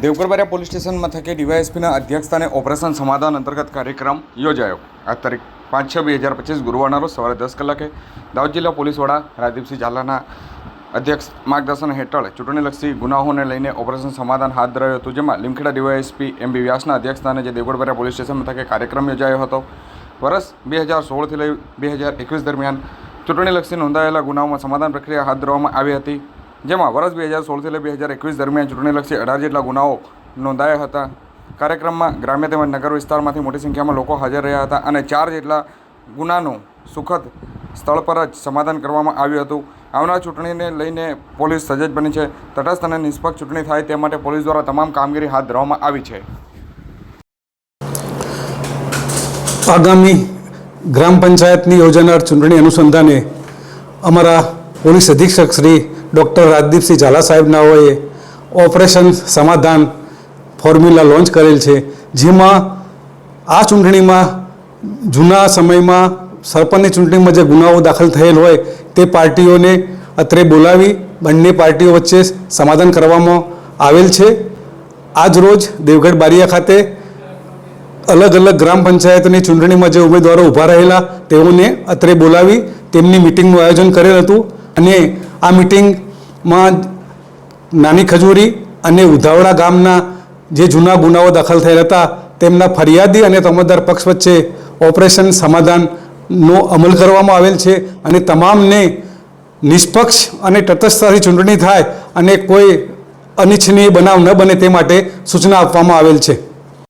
Devgadh Baria police station મથકે ડીવાયએસપીના અધ્યક્ષસ્થાને operation સમાધાન અંતર્ગત કાર્યક્રમ યોજાયો. આ તારીખ પાંચ છ બે હજાર પચીસ ગુરુવારના રોજ સવારે દસ કલાકે દાહોદ જિલ્લા પોલીસ વડા રાજદીપસિંહ ઝાલાના અધ્યક્ષ માર્ગદર્શન હેઠળ ચૂંટણીલક્ષી ગુનાઓને લઈને ઓપરેશન સમાધાન હાથ ધરાયું હતું, જેમાં લીમખેડા ડીવાયએસપી એમ બી વ્યાસના અધ્યક્ષસ્થાને જે દેવગઢબારિયા પોલીસ સ્ટેશન મથકે કાર્યક્રમ યોજાયો હતો. વર્ષ બે હજાર સોળથી લઈ બે હજાર એકવીસ દરમિયાન ચૂંટણીલક્ષી નોંધાયેલા ગુનાઓમાં સમાધાન પ્રક્રિયા હાથ ધરવામાં આવી હતી. જેમાં વર્ષ બે હજાર સોળથી લઈ બે હજાર એકવીસ દરમિયાન ચૂંટણીલક્ષી અઢાર જેટલા ગુનાઓ નોંધાયા હતા. કાર્યક્રમમાં ગ્રામ્ય તેમજ નગર વિસ્તારમાંથી મોટી સંખ્યામાં લોકો હાજર રહ્યા હતા અને ચાર જેટલા ગુનાનું સુખદ સ્થળ પર જ સમાધાન કરવામાં આવ્યું હતું. આવનાર ચૂંટણીને લઈને પોલીસ સજ્જ બની છે. તટસ્થ અને નિષ્પક્ષ ચૂંટણી થાય તે માટે પોલીસ દ્વારા તમામ કામગીરી હાથ ધરવામાં આવી છે. આગામી ગ્રામ પંચાયતની યોજાનાર ચૂંટણી અનુસંધાને અમારા પોલીસ અધિક્ષક શ્રી ડૉક્ટર રાજદીપસિંહ ઝાલા સાહેબનાઓએ ઓપરેશન સમાધાન ફોર્મ્યુલા લોન્ચ કરેલ છે, જેમાં આ ચૂંટણીમાં જૂના સમયમાં સરપંચની ચૂંટણીમાં જે ગુનાઓ દાખલ થયેલ હોય, તે પાર્ટીઓને અત્રે બોલાવી બંને પાર્ટીઓ વચ્ચે સમાધાન કરવામાં આવેલ છે. આજ રોજ દેવગઢ બારિયા ખાતે અલગ અલગ ગ્રામ પંચાયતની ચૂંટણીમાં જે ઉમેદવારો ઊભા રહેલા, તેઓને અત્રે બોલાવી તેમની મિટિંગનું આયોજન કરેલ હતું. અને આ મિટિંગમાં નાની ખજૂરી અને ઉધાવડા ગામના જે જૂના ગુનાઓ દાખલ થયેલ હતા, તેમના ફરિયાદી અને તમદાર પક્ષ વચ્ચે ઓપરેશન સમાધાનનો અમલ કરવામાં આવેલ છે અને તમામને નિષ્પક્ષ અને તટસ્થતાથી ચૂંટણી થાય અને કોઈ અનિચ્છનીય બનાવ ન બને તે માટે સૂચના આપવામાં આવેલ છે.